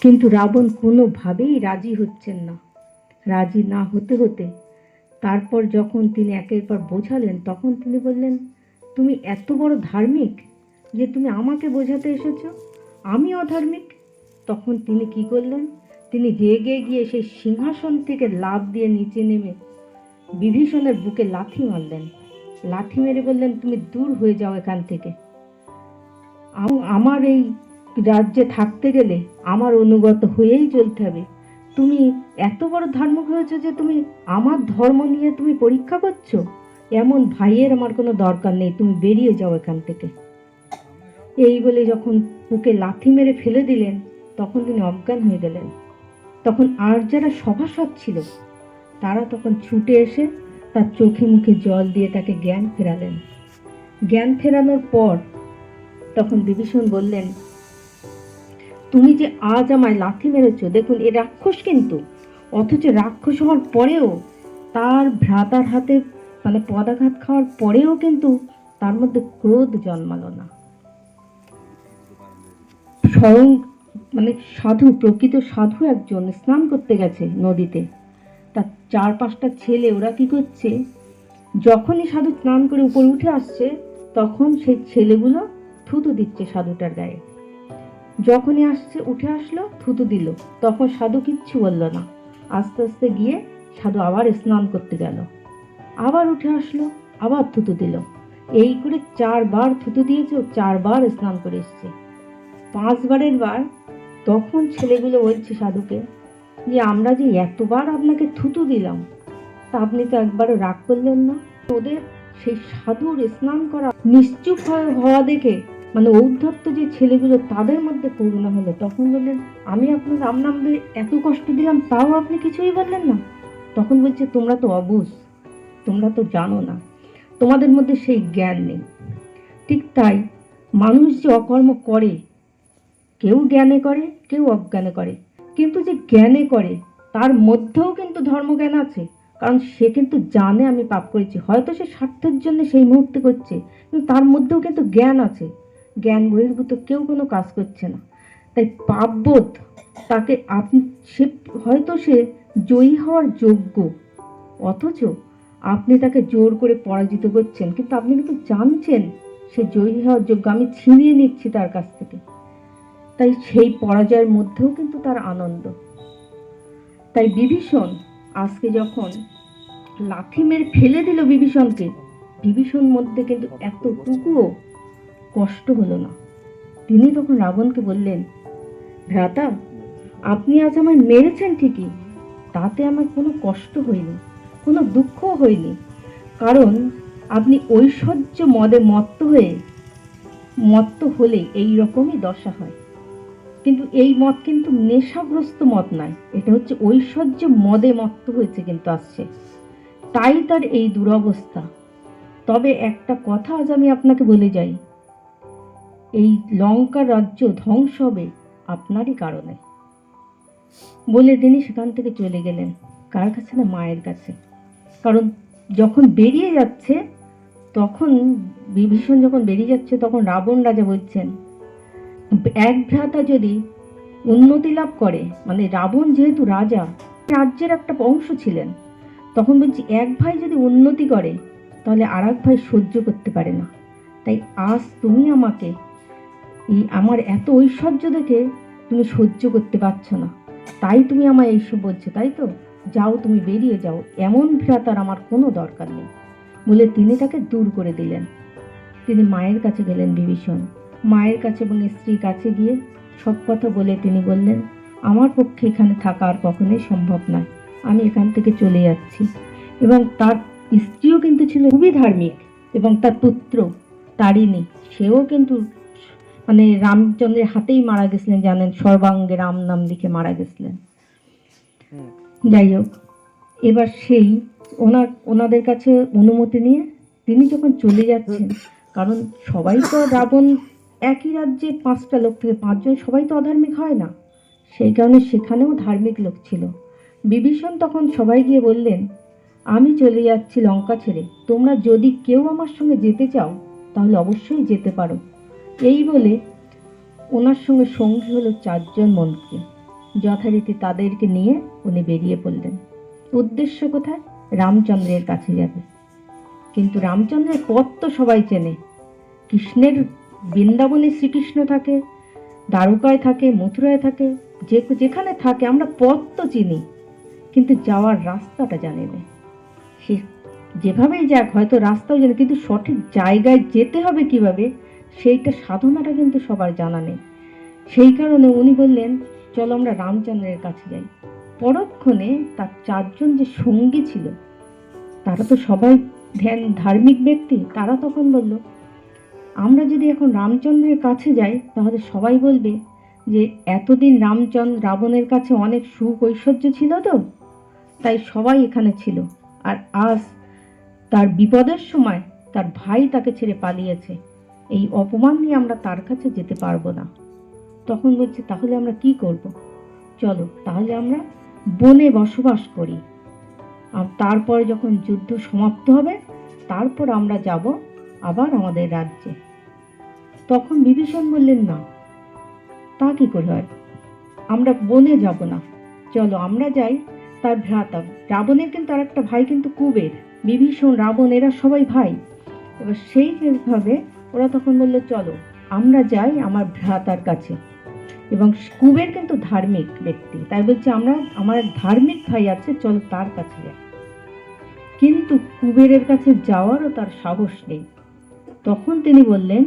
কিন্তু রাবণ কোনোভাবেই রাজি হচ্ছেন না। রাজি না হতে হতে তারপর যখন তিনি একের পর বোঝালেন, তখন তিনি বললেন, তুমি এত বড় ধার্মিক যে তুমি আমাকে বোঝাতে এসেছ? আমি অধার্মিক? তখন তিনি কি করলেন? তিনি রেগে গিয়ে সেই সিংহাসন থেকে লাফ দিয়ে নিচে নেমে বিভীষণের বুকে লাথি মারলেন। লাথি মেরে বললেন, তুমি দূর হয়ে যাও এখান থেকে। আম- আমার এই রাজ্যে থাকতে গেলে আমার অনুগত হয়েই চলতে হবে। তুমি এত বড় ধার্মিক হয়েছো যে তুমি আমার ধর্ম নিয়ে তুমি পরীক্ষা করছ? এমন ভাইয়ের আমার কোনো দরকার নেই, তুমি বেরিয়ে যাও এখান থেকে। এই বলে যখন বুকে লাথি মেরে ফেলে দিলেন, তখন তিনি অজ্ঞান হয়ে গেলেন। তখন আর যারা সভাসদ ছিল, তারা তখন ছুটে এসে তার চোখে মুখে জল দিয়ে তাকে জ্ঞান ফেরালেন। জ্ঞান ফেরানোর পর তখন বিভীষণ বললেন তুমি যে আজ আমায় লাথি মেরেছো, দেখুন, এ রাক্ষস কিন্তু। অথচ রাক্ষস হওয়ার পরেও, তার ভ্রাতার হাতে মানে পদাঘাত খাওয়ার পরেও কিন্তু তার মধ্যে ক্রোধ জন্মালো না। স্বয়ং মানে সাধু, প্রকৃত সাধু একজন স্নান করতে গেছে নদীতে। তার চার পাঁচটা ছেলে, ওরা কি করছে? যখনই সাধু স্নান করে উপরে উঠে আসছে, তখন সেই ছেলেগুলো থুতু দিচ্ছে সাধুটার গায়ে। যখনই আসছে, উঠে আসলো, থুতু দিল। তখন সাধু কিচ্ছু বলল না। আস্তে আস্তে গিয়ে সাধু আবার স্নান করতে গেল। আবার উঠে আসলো, আবার থুতু দিল। এই করে চারবার থুতু দিয়েছে ও চারবার স্নান করে এসছে। পাঁচবারের বার তখন ছেলেগুলো বলছে সাধুকে যে, আমরা যে এতবার আপনাকে থুতু দিলাম, তা আপনি তো একবারও রাগ করলেন না। ওদের সেই সাধুর স্নান করা নিশ্চুপ হওয়া দেখে মানে ঔদ্ধত্য যে ছেলেগুলো তাদের মধ্যে করুণা হলো, তখন বললেন, আমি আপনার দিয়ে এত কষ্ট দিলাম, তাও আপনি কিছুই বললেন না? তখন বলছে, তোমরা তো অবুঝ, তোমরা তো জানো না, তোমাদের মধ্যে সেই জ্ঞান নেই। ঠিক তাই মানুষ যে অকর্ম করে, কেউ জ্ঞানে করে, কেউ অজ্ঞানে করে। কিন্তু যে জ্ঞানে করে, তার মধ্যেও কিন্তু ধর্মজ্ঞান আছে। কারণ সে কিন্তু জানে আমি পাপ করেছি। হয়তো সে স্বার্থের জন্য সেই মুহূর্তে করছে, কিন্তু তার মধ্যেও কিন্তু জ্ঞান আছে। জ্ঞান বহির্ভূত কেউ কোনো কাজ করছে না। তাই পাপবোধ তাকে আপনি সে হয়তো সে জয়ী হওয়ার যোগ্য অথচ আপনি তাকে জোর করে পরাজিত করছেন। কিন্তু আপনি কিন্তু জানছেন সে জয়ী হওয়ার যোগ্য আমি ছিনিয়ে নিচ্ছি তার কাছ থেকে। তাই সেই পরাজয়ের মধ্যেও কিন্তু তার আনন্দ। তাই বিভীষণ আজকে যখন লাথি মেরে ফেলে দিল বিভীষণকে বিভীষণ মধ্যে কিন্তু এতটুকুও কষ্ট হলো না। তিনি তখন রাবণকে বললেন, ভ্রাতা, আপনি আজ আমায় মেরেছেন ঠিকই, তাতে আমার কোনো কষ্ট হয়নি, কোনো দুঃখও হয়নি। কারণ আপনি ঐশ্বর্য মদে মত্ত হয়ে, মত্ত হলে এই রকমই দশা হয়। কিন্তু এই মত কিন্তু নেশাগ্রস্ত মত নয়, এটা হচ্ছে ঐশ্বর্য মদে মত্ত হয়েছে কিন্তু আসছে। তাই তার এই দুরবস্থা। তবে একটা কথা আজ আমি আপনাকে বলে যাই এই লঙ্কার রাজ্য ধ্বংস হবে আপনারই কারণে। বলে তিনি সেখান থেকে চলে গেলেন কার কাছে না মায়ের কাছে। কারণ যখন বেরিয়ে যাচ্ছে, তখন বিভীষণ যখন বেরিয়ে যাচ্ছে, তখন রাবণ রাজা বলছেন, এক ভ্রাতা যদি উন্নতি লাভ করে মানে রাবণ যেহেতু রাজা, রাজ্যের একটা অংশ ছিলেন, তখন বলছি এক ভাই যদি উন্নতি করে, তাহলে আর ভাই সহ্য করতে পারে না। তাই আজ তুমি আমাকে এই আমার এত ঐশ্বর্য দেখে তুমি সহ্য করতে পারছ না। তাই তুমি আমায় এইসব বলছো, তাই তো? যাও, তুমি বেরিয়ে যাও। এমন ভ্রাতার আমার কোনো দরকার নেই। বলে তিনি তাকে দূর করে দিলেন। তিনি মায়ের কাছে গেলেন বিভীষণ। মায়ের কাছে এবং স্ত্রীর কাছে গিয়ে সব কথা বলে তিনি বললেন, আমার পক্ষে এখানে থাকা আর কখনোই সম্ভব নয়। আমি এখান থেকে চলে যাচ্ছি। এবং তার স্ত্রীও কিন্তু ছিল খুবই ধার্মিক এবং তার পুত্র তারিণী। সেও কিন্তু মানে রামচন্দ্রের হাতেই মারা গেছিলেন জানেন সর্বাঙ্গে রাম নাম লিখে মারা গেছিলেন। যাই হোক এবার সেই ওনার ওনাদের কাছে অনুমতি নিয়ে তিনি যখন চলে যাচ্ছেন কারণ সবাই তো রাবণ একই রাজ্যে পাঁচটা লোক থেকে পাঁচজন সবাই তো অধার্মিক হয় না। সেই কারণে সেখানেও ধার্মিক লোক ছিল। বিভীষণ তখন সবাই গিয়ে বললেন আমি চলে যাচ্ছি লঙ্কা ছেড়ে। তোমরা যদি কেউ আমার সঙ্গে যেতে চাও তাহলে অবশ্যই যেতে পারো। এই বলে ওনার সঙ্গে সঙ্গী হলো চারজন মন্ত্রী। যথারীতি তাদেরকে নিয়ে উনি বেরিয়ে পড়লেন। উদ্দেশ্য কোথায়? রামচন্দ্রের কাছে যাবে। কিন্তু রামচন্দ্রের পথ তো সবাই চেনে। কৃষ্ণের বৃন্দাবনে শ্রীকৃষ্ণ থাকে, দ্বারকায় থাকে, মথুরায় থাকে, যে যেখানে থাকে, আমরা পথ তো চিনি, কিন্তু যাওয়ার রাস্তাটা জানি না। সে যেভাবেই যাক, হয়তো রাস্তাও জানে, কিন্তু সঠিক জায়গায় যেতে হবে কীভাবে? সেইটা সাধনাটা কিন্তু সবার জানা নেই। সেই কারণে উনি বললেন, চলো আমরা রামচন্দ্রের কাছে যাই। পরক্ষণে তার চারজন যে সঙ্গী ছিল, তারা তো সবাই ধ্যান, ধার্মিক ব্যক্তি, তারা তখন বলল, আমরা যদি এখন রামচন্দ্রের কাছে যাই, তাহলে সবাই বলবে যে, এতদিন রামচন্দ্র রাবণের কাছে অনেক সুখ ঐশ্বর্য ছিল তো, তাই সবাই এখানে ছিল। আর আজ তার বিপদের সময় তার ভাই তাকে ছেড়ে পালিয়েছে। এই অপমান নিয়ে আমরা তার কাছে যেতে পারব না। তখন বলছে, তাহলে আমরা কি করব? চলো, তাহলে আমরা বনে বসবাস করি। আর তারপরে যখন যুদ্ধ সমাপ্ত হবে, তারপর আমরা যাব আবার আমাদের রাজ্যে। তখন বিভীষণ বললেন, না, তা কি করে হয়? আমরা বনে যাব না। চলো, আমরা যাই তার ভ্রাতা। রাবণের কিন্তু আর একটা ভাই কিন্তু কুবের। বিভীষণ, রাবণ, এরা সবাই ভাই। এবার সেইভাবে ওরা তখন বলল, চলো, আমরা যাই আমার ভ্রাতার কাছে। এবং কুবের কিন্তু ধার্মিক ব্যক্তি। তাই বলছে, আমরা, আমার ধার্মিক ভাই আছে, চলো তার কাছে যাই। কিন্তু কুবেরের কাছে যাওয়ারও তার সাহস নেই। তখন তিনি বললেন,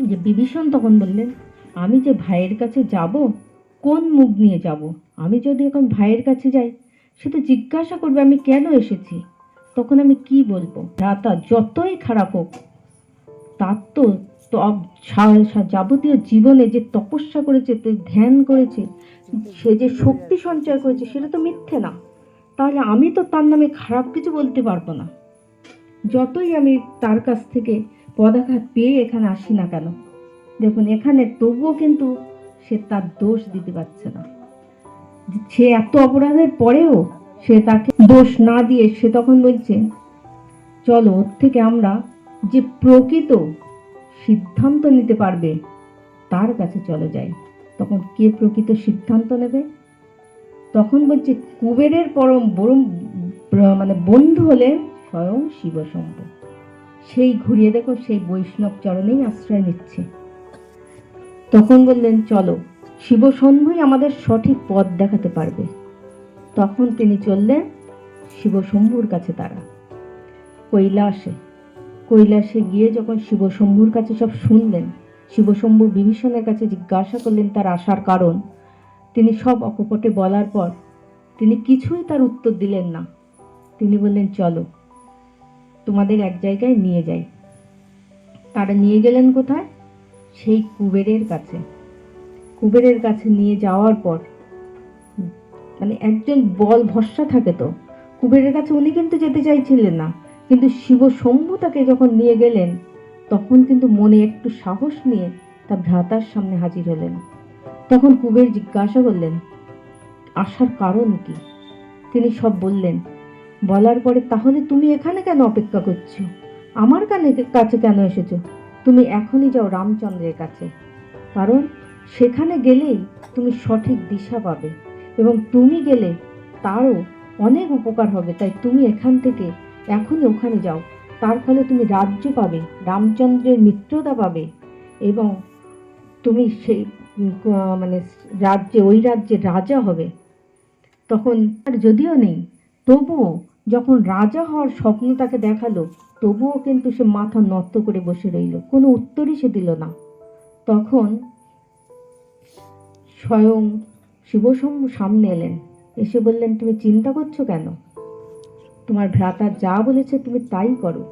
যে বিভীষণ তখন বললেন, আমি যে ভাইয়ের কাছে যাব, কোন মুখ নিয়ে যাব? আমি যদি এখন ভাইয়ের কাছে যাই, সে তো জিজ্ঞাসা করবে, আমি কেন এসেছি? তখন আমি কি বলব? ভ্রাতা যতই খারাপ হোক তার তো যাবতীয় জীবনে যে তপস্যা করেছে ধ্যান করেছে, সে যে শক্তি সঞ্চয় করেছে, সেটা তো মিথ্যে না। তাহলে আমি তো তার নামে খারাপ কিছু বলতে পারব না। যতই আমি তার কাছ থেকে পদাঘাত পেয়ে এখানে আসি না কেন, দেখুন, এখানে তবুও কিন্তু সে তার দোষ দিতে পারছে না। সে এত অপরাধের পরেও সে তাকে দোষ না দিয়ে সে তখন বলছে, চলো, ওর থেকে আমরা যে প্রকৃত সিদ্ধান্ত নিতে পারবে, তার কাছে চলে যাই তখন কে প্রকৃত সিদ্ধান্ত নেবে? তখন বলছে, কুবেরের পরম বরম মানে বন্ধু হলেন স্বয়ং শিবশম্ভু। সেই ঘুরিয়ে দেখো, সেই বৈষ্ণব চরণেই আশ্রয় নিচ্ছে। তখন বললেন, চলো, শিবশম্ভুই আমাদের সঠিক পথ দেখাতে পারবে। তখন তিনি চললেন শিবশম্ভুর কাছে তারা। কৈলাসে কৈলাসে গিয়ে যখন শিবশম্ভুর কাছে সব শুনলেন, শিবশম্ভু বিভীষণের কাছে জিজ্ঞাসা করলেন তার আসার কারণ। তিনি সব অকপটে বলার পর তিনি কিছুই তার উত্তর দিলেন না। তিনি বললেন, চলো, তোমাদের এক জায়গায় নিয়ে যাই। তারা নিয়ে গেলেন কোথায়? সেই কুবেরের কাছে। কুবেরের কাছে নিয়ে যাওয়ার পর মানে একজন বল ভরসা থাকে তো। কুবেরের কাছে উনি কিন্তু যেতে চাইছিলেন না। কিন্তু শিব শম্ভু তাকে যখন নিয়ে গেলেন, তখন কিন্তু মনে একটু সাহস নিয়ে তার ভ্রাতার সামনে হাজির হলেন। তখন কুবের জিজ্ঞাসা করলেন, আসার কারণ কি? তিনি সব বললেন, বলার পরে তাহলে তুমি এখানে কেন অপেক্ষা করছ? আমার কানে কাছে কেন এসেছ? তুমি এখনই যাও রামচন্দ্রের কাছে। কারণ সেখানে গেলেই তুমি সঠিক দিশা পাবে এবং তুমি গেলে তারও অনেক উপকার হবে। তাই তুমি এখান থেকে এখনই ওখানে যাও। তার ফলে তুমি রাজ্য পাবে, রামচন্দ্রের মিত্রতা পাবে এবং তুমি সেই মানে রাজ্যে, ওই রাজ্যের রাজা হবে। তখন আর যদিও নেই, তবুও যখন রাজা হওয়ার স্বপ্ন তাকে দেখাল, তবুও কিন্তু সে মাথা নত করে বসে রইল। কোনো উত্তরই সে দিল না। তখন স্বয়ং শিবশম্ভু সামনে এলেন। এসে বললেন, তুমি চিন্তা করছ কেন? তোমার ভ্রাতা যা বলেছে তুমি তাই করো।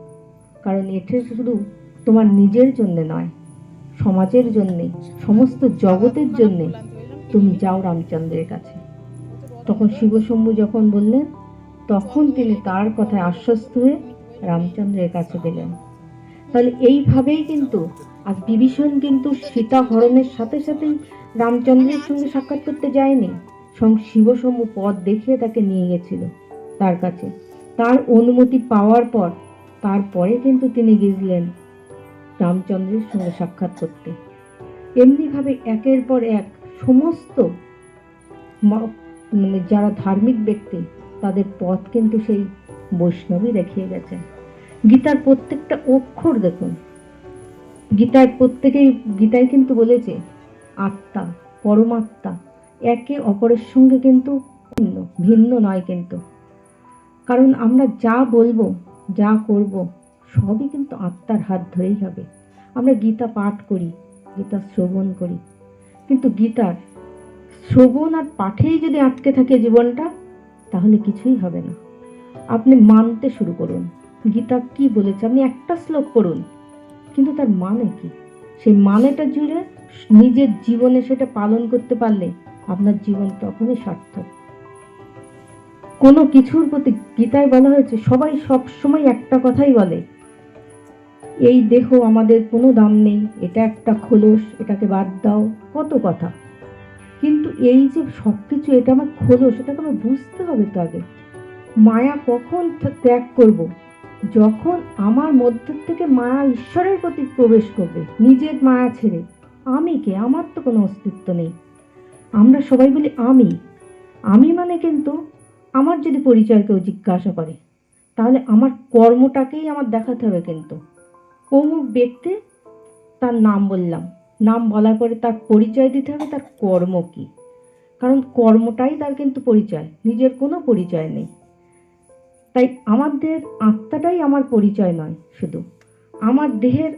কারণ এটা শুধু তোমার নিজের জন্যে নয়, সমাজের জন্যে, সমস্ত জগতের জন্যে তুমি যাও রামচন্দ্রের কাছে। তখন শিবশম্ভু যখন বললেন, তখন তিনি তার কথায় আশ্বস্ত হয়ে রামচন্দ্রের কাছে গেলেন। তাহলে এইভাবেই কিন্তু আজ বিভীষণ কিন্তু সীতা হরণের সাথে সাথেই রামচন্দ্রের সঙ্গে সাক্ষাৎ করতে যায়নি। স্বয়ং শিবশম্ভু পথ দেখিয়ে তাকে নিয়ে গেছিল তার কাছে। তার অনুমতি পাওয়ার পর তারপরে কিন্তু তিনি গেছিলেন রামচন্দ্রের সঙ্গে সাক্ষাৎ করতে। এমনিভাবে একের পর এক সমস্ত মানে যারা ধার্মিক ব্যক্তি, তাদের পথ কিন্তু সেই বৈষ্ণবই দেখিয়ে গেছেন। গীতার প্রত্যেকটা অক্ষর দেখুন। গীতায় প্রত্যেকেই, গীতায় কিন্তু বলেছে, আত্মা, পরমাত্মা, একে অপরের সঙ্গে কিন্তু ভিন্ন ভিন্ন নয় কিন্তু। কারণ আমরা যা বলব, যা করব, সবই কিন্তু আত্মার হাত ধরেই হবে। আমরা গীতা পাঠ করি, গীতা শ্রবণ করি। কিন্তু গীতার শ্রবণ আর পাঠেই যদি আটকে থাকে জীবনটা, তাহলে কিছুই হবে না। আপনি মানতে শুরু করুন। গীতা কি বলেছে? আপনি একটা শ্লোক পড়ুন। কিন্তু তার মানে কি? সেই মানেটা জুড়ে নিজের জীবনে সেটা পালন করতে পারলে আপনার জীবন তখনই সার্থক। কোনো কিছুর প্রতি গীতায় বলা হয়েছে, সবাই সব সময় একটা কথাই বলে, এই দেহ আমাদের কোনো দাম নেই, এটা একটা খোলস, এটাকে বাদ দাও। কত কথা। কিন্তু এই যে সব কিছু এটা আমার খোলস, এটাকে আমার বুঝতে হবে তো আগে। মায়া কখন ত্যাগ করব? যখন আমার মধ্য থেকে মায়া ঈশ্বরের প্রতি প্রবেশ করবে, নিজের মায়া ছেড়ে। আমি কে? আমার তো কোনো অস্তিত্ব নেই। আমরা সবাই বলি আমি। আমি মানে কিন্তু আমার যদি পরিচয় কেউ জিজ্ঞাসা করে, তাহলে আমার কর্মটাকেই আমার দেখাতে হবে কিন্তু। অমুক ব্যক্তি, তার নাম বললাম। নাম বলার পরে তার পরিচয় দিতে হবে, তার কর্ম কি? কারণ কর্মটাই তার কিন্তু পরিচয়, নিজের কোনো পরিচয় নেই। তাই আমাদের আত্মাটাই আমার পরিচয় নয় শুধু। আমার দেহের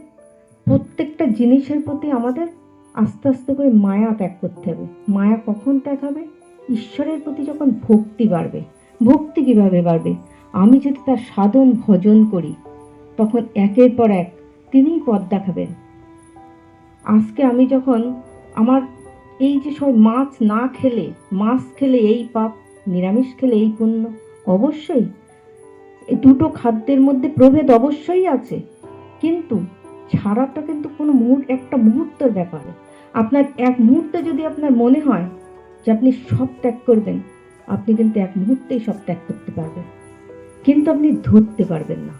প্রত্যেকটা জিনিসের প্রতি আমাদের আস্তে আস্তে করে মায়া ত্যাগ করতে হবে। মায়া কখন ত্যাগ হবে? ঈশ্বরের প্রতি যখন ভক্তি বাড়বে, ভক্তি কীভাবে বাড়বে? আমি যদি তার সাধন, ভজন করি, তখন একের পর এক তিনিই পথ দেখাবেন। আজকে আমি যখন আমার এই যে সব মাছ না খেলে, মাছ খেলে এই পাপ, নিরামিষ খেলে এই পুণ্য, অবশ্যই দুটো খাদ্যের মধ্যে প্রভেদ অবশ্যই আছে। কিন্তু ছাড়াটা কিন্তু কোনো মুহূর্ত একটা মুহূর্তের ব্যাপার। আপনার এক মুহূর্তে যদি আপনার মনে হয় যে আপনি সব ত্যাগ করবেন, আপনি কিন্তু এক মুহূর্তেই সব ত্যাগ করতে পারবেন। কিন্তু আপনি ধরতে পারবেন না।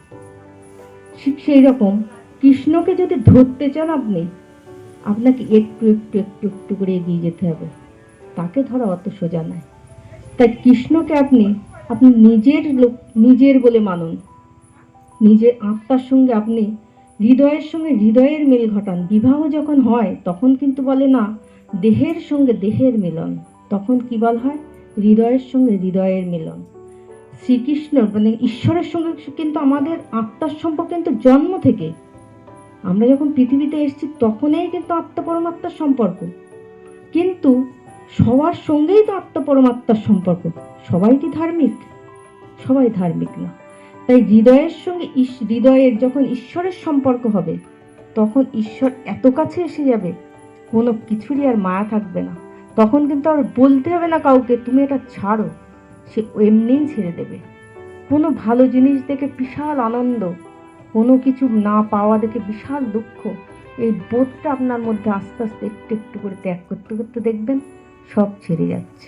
ঠিক সেই রকম কৃষ্ণকে যদি ধরতে চান আপনি, আপনাকে একটু একটু একটু একটু করে এগিয়ে যেতে হবে। তাকে ধরা অত সোজা নয়। তাই কৃষ্ণকে আপনি আপনি নিজের লোক, নিজের বলে মানুন। নিজের আত্মার সঙ্গে আপনি হৃদয়ের সঙ্গে হৃদয়ের মিল ঘটান। বিবাহ যখন হয়, তখন কিন্তু বলে না দেহের সঙ্গে দেহের মিলন, তখন কি বল হয়? হৃদয়ের সঙ্গে হৃদয়ের মিলন। শ্রীকৃষ্ণ মানে ঈশ্বরের সঙ্গে কিন্তু আমাদের আত্মার সম্পর্ক কিন্তু জন্ম থেকে। আমরা যখন পৃথিবীতে এসেছি, তখনই কিন্তু আত্মা পরমাত্মার সম্পর্ক। কিন্তু সবার সঙ্গেই তো আত্মা পরমাত্মার সম্পর্ক। সবাই কি ধার্মিক? সবাই ধার্মিক না। তাই হৃদয়ের সঙ্গে হৃদয়ের যখন ঈশ্বরের সম্পর্ক হবে, তখন ঈশ্বর এত কাছে এসে যাবে কোনো কিছুরই আর মায়া থাকবে না। তখন কিন্তু আর বলতে হবে না কাউকে, তুমি এটা ছাড়ো। সে এমনিই ছেড়ে দেবে। কোনো ভালো জিনিস দেখে বিশাল আনন্দ, কোনো কিছু না পাওয়া দেখে বিশাল দুঃখ। এই বোধটা আপনার মধ্যে আস্তে আস্তে একটু একটু করে ত্যাগ করতে করতে দেখবেন, সব ছেড়ে যাচ্ছে।